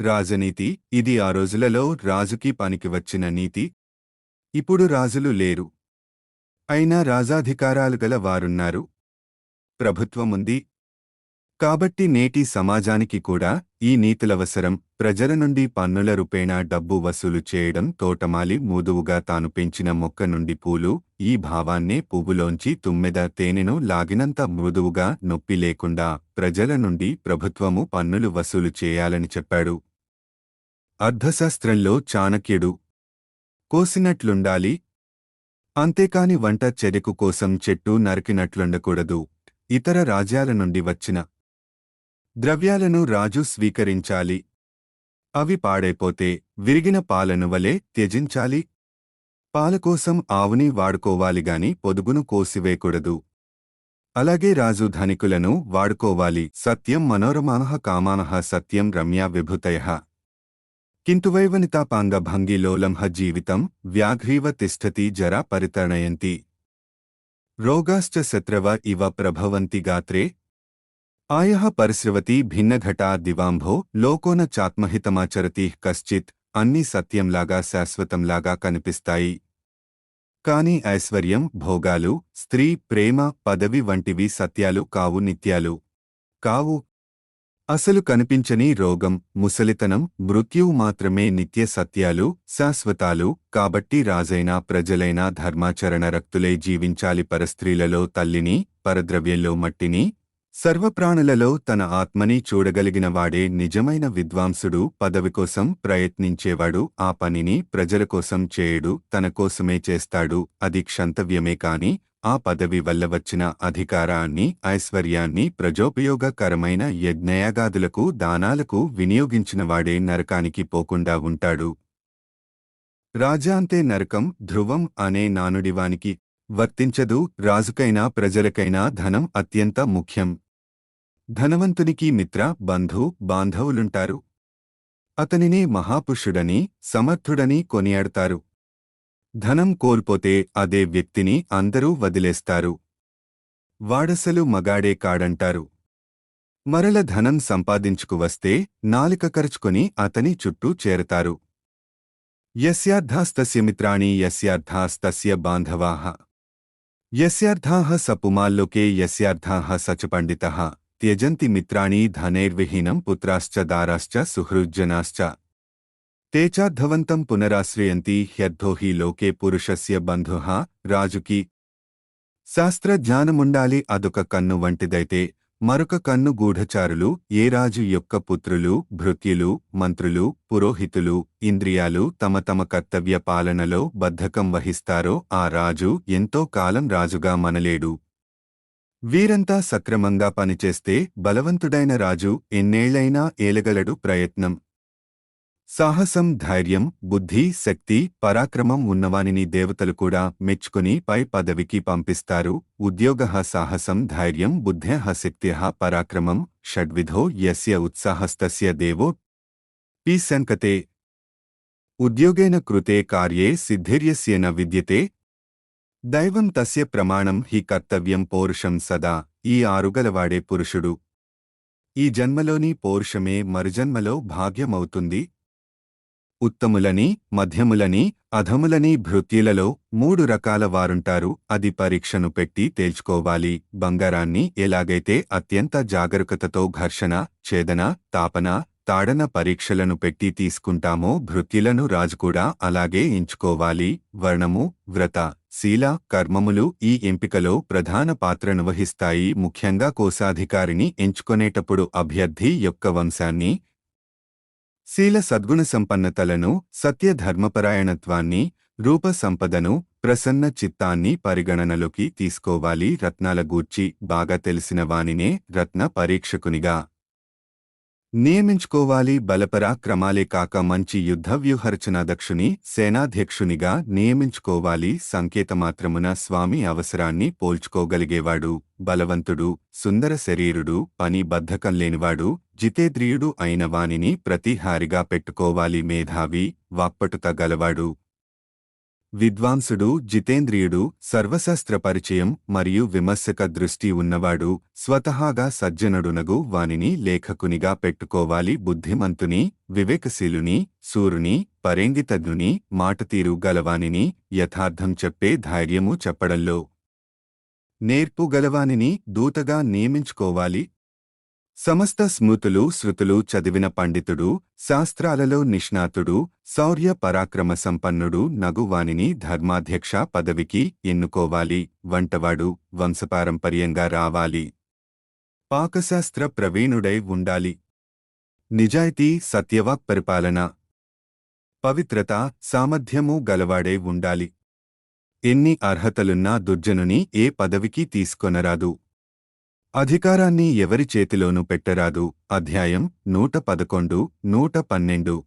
రాజనీతి ఇది ఆ రోజులలో రాజుకి పనికి వచ్చిన నీతి. ఇప్పుడు రాజులు లేరు. అయినా రాజాధికారాలు గల వారున్నారు. ప్రభుత్వముంది కాబట్టి నేటి సమాజానికి కూడా ఈ నీతులవసరం. ప్రజల నుండి పన్నుల రూపేణా డబ్బు వసూలు చేయడం తోటమాలి. మూదువుగా తాను పెంచిన మొక్క నుండి పూలు ఈ భావాన్నే పువ్వులోంచి తుమ్మెద తేనెను లాగినంత మృదువుగా నొప్పి లేకుండా ప్రజల నుండి ప్రభుత్వము పన్నులు వసూలు చేయాలని చెప్పాడు. అర్థశాస్త్రంలో చాణక్యుడు కోసినట్లుండాలి. అంతేకాని వంట చెరకు కోసం చెట్టు నరికినట్లుండకూడదు. ఇతర రాజ్యాల నుండి వచ్చిన ద్రవ్యాలను రాజు స్వీకరించాలి. అవి పాడైపోతే విరిగిన పాలను వలె త్యజించాలి. పాలకోసం ఆవుని వాడుకోవాలిగాని పొదుగును కోసివేయకూడదు. అలాగే రాజు ధనికులను వాడుకోవాలి. సత్యం మనోరమానః కామానః సత్యం రమ్యా విభూతయ. కింతువైవనితాపాంగ భంగిలోలంహ జీవితం వ్యాఘ్రీవ తిష్టతి జర పరితర్ణయంతి. రోగాశ్చ శత్రవ ఇవ ప్రభవంతి గాత్రే. ఆయః పరిశ్రవతి భిన్నఘటా దివాంభో లోకోన చాత్మహితమాచరతి కశ్చిత్ అన్ని సత్యంలాగా శాశ్వతంలాగా కనిపిస్తాయి. కాని ఐశ్వర్యం భోగాలు స్త్రీ ప్రేమ పదవి వంటివి సత్యాలు కావు నిత్యాలు. కావు అసలు కనిపించని రోగం ముసలితనం మృత్యువు మాత్రమే నిత్య సత్యాలు శాశ్వతాలు కాబట్టి రాజైనా ప్రజలైనా ధర్మాచరణ రక్తులై జీవించాలి పరస్త్రీలలో తల్లిని పరద్రవ్యంలో మట్టిని సర్వప్రాణులలో తన ఆత్మని చూడగలిగినవాడే నిజమైన విద్వాంసుడు పదవి కోసం ప్రయత్నించేవాడు ఆ పనిని ప్రజల కోసం చేయడు తన కోసమే చేస్తాడు అది క్షంతవ్యమే కాని ఆ పదవి వల్ల వచ్చిన అధికారాన్ని ఐశ్వర్యాన్ని ప్రజోపయోగకరమైన యజ్ఞయాగాదులకు దానాలకు వినియోగించినవాడే నరకానికి పోకుండా ఉంటాడు. రాజాంతే నరకం ధ్రువం అనే నానుడివానికి వర్తించదు రాజుకైనా ప్రజలకైనా ధనం అత్యంత ముఖ్యం. ధనవంతునికి మిత్ర బంధు బాంధవులుంటారు. అతనినే మహాపురుషుడని సమర్థుడని కొనియాడతారు. ధనం కోల్పోతే అదే వ్యక్తిని అందరూ వదిలేస్తారు. వాడసలు మగాడే కాడంటారు. మరల ధనం సంపాదించుకువస్తే నాలిక ఖర్చుకొని అతని చుట్టూ చేరతారు. యస్యార్థాస్తస్య మిత్రాణి యస్యార్థాస్తస్య బాంధవాః యస్యార్థాహ సపుమాల్లోకే యస్యార్థాహ సచపండిత త్యజంతి మిత్రాణి ధనైర్విహీనం పుత్రాశ్చ దారాశ్చ సుహృజ్జనాశ్చ. తేచాద్ధవంతం పునరాశ్రయంతి హ్యర్థో హి లోకే పురుషస్య బంధుహ రాజుకి శాస్త్రజ్ఞానముండాలి అదొక కన్ను వంటిదైతే మరొక కన్ను గూఢచారులు ఏ రాజు యొక్క పుత్రులు భృత్యులు మంత్రులు పురోహితులు ఇంద్రియాలు తమ తమ కర్తవ్య పాలనలో బద్ధకం వహిస్తారో ఆ రాజు ఎంతో కాలం రాజుగా మనలేడు వీరంతా సక్రమంగా పనిచేస్తే బలవంతుడైన రాజు ఎన్నేళ్ళైనా ఏలగలడు ప్రయత్నం సాహసం ధైర్యం బుద్ధి శక్తి పరాక్రమం ఉన్నవానిని దేవతలు కూడా మెచ్చుకుని పై పదవికి పంపిస్తారు. ఉద్యోగ సాహసం ధైర్యం బుద్ధే శక్త్య పరాక్రమం షడ్విధో యస్య ఉత్సాహస్తస్య దేవో పీసంకతే ఉద్యోగేన కృతే కార్యే సిద్ధిర్యస్యేన విద్యతే. దైవం తస్య ప్రమాణం హి కర్తవ్యం పౌరుషం సదా. ఈ ఆరుగలవాడే పురుషుడు. ఈ జన్మలోని పౌరుషమే మరుజన్మలో భాగ్యమవుతుంది. ఉత్తములని మధ్యములని అధములని భృత్యులలో మూడు రకాల వారుంటారు. అది పరీక్షను పెట్టి తేల్చుకోవాలి. బంగారాన్ని ఎలాగైతే అత్యంత జాగరూకతతో ఘర్షణ ఛేదన తాపన తాడన పరీక్షలను పెట్టి తీసుకుంటామో భృత్యులను రాజు కూడా అలాగే ఎంచుకోవాలి. వర్ణము వ్రత శీల కర్మములు ఈ ఎంపికలో ప్రధాన పాత్రను వహిస్తాయి. ముఖ్యంగా కోశాధికారిని ఎంచుకొనేటప్పుడు అభ్యర్థి యొక్క వంశాన్ని శీల సద్గుణ సంపన్నతలను సత్యధర్మపరాయణత్వాన్ని రూప సంపదను ప్రసన్న చిత్తాన్ని పరిగణనలోకి తీసుకోవాలి రత్నాల గూర్చి బాగా తెలిసిన వానినే రత్న పరీక్షకునిగా. నియమించుకోవాలి బలపరాక్రమాలే కాక మంచి యుద్ధ వ్యూహరచనాదక్షుని సేనాధ్యక్షునిగా నియమించుకోవాలి సంకేతమాత్రమున స్వామి అవసరాన్ని పోల్చుకోగలిగేవాడు బలవంతుడు సుందర శరీరుడు పని బద్ధకం లేనివాడు జితేంద్రియుడు అయిన వానిని ప్రతిహారిగా పెట్టుకోవాలి మేధావి వాప్పటుత గలవాడు. విద్వాంసుడు జితేంద్రియుడు సర్వశస్త్ర పరిచయం మరియు విమర్శక దృష్టి ఉన్నవాడు స్వతహాగా సజ్జనుడునగు వానిని లేఖకునిగా పెట్టుకోవాలి బుద్ధిమంతుని వివేకశీలుని సూరుని పరేంగితజ్ఞుని మాటతీరు గలవానిని యథార్థం చెప్పే ధైర్యము చెప్పడంలో. నేర్పు గలవానిని దూతగా నియమించుకోవాలి సమస్త స్మృతులు శృతులు చదివిన పండితుడు శాస్త్రాలలో నిష్ణాతుడు శౌర్య పరాక్రమ సంపన్నుడు నగువానిని ధర్మాధ్యక్ష పదవికి ఎన్నుకోవాలి వంటవాడు వంశపారంపర్యంగా రావాలి. పాకశాస్త్ర ప్రవీణుడై ఉండాలి. నిజాయితీ సత్యవాక్ పరిపాలన పవిత్రత సామర్థ్యము గలవాడై ఉండాలి. ఎన్ని అర్హతలున్నా దుర్జనుని ఏ పదవికి తీసుకొనరాదు. అధికారాన్ని ఎవరి చేతిలోనూ పెట్టరాదు. అధ్యాయం నూట పదకొండు నూట పన్నెండు.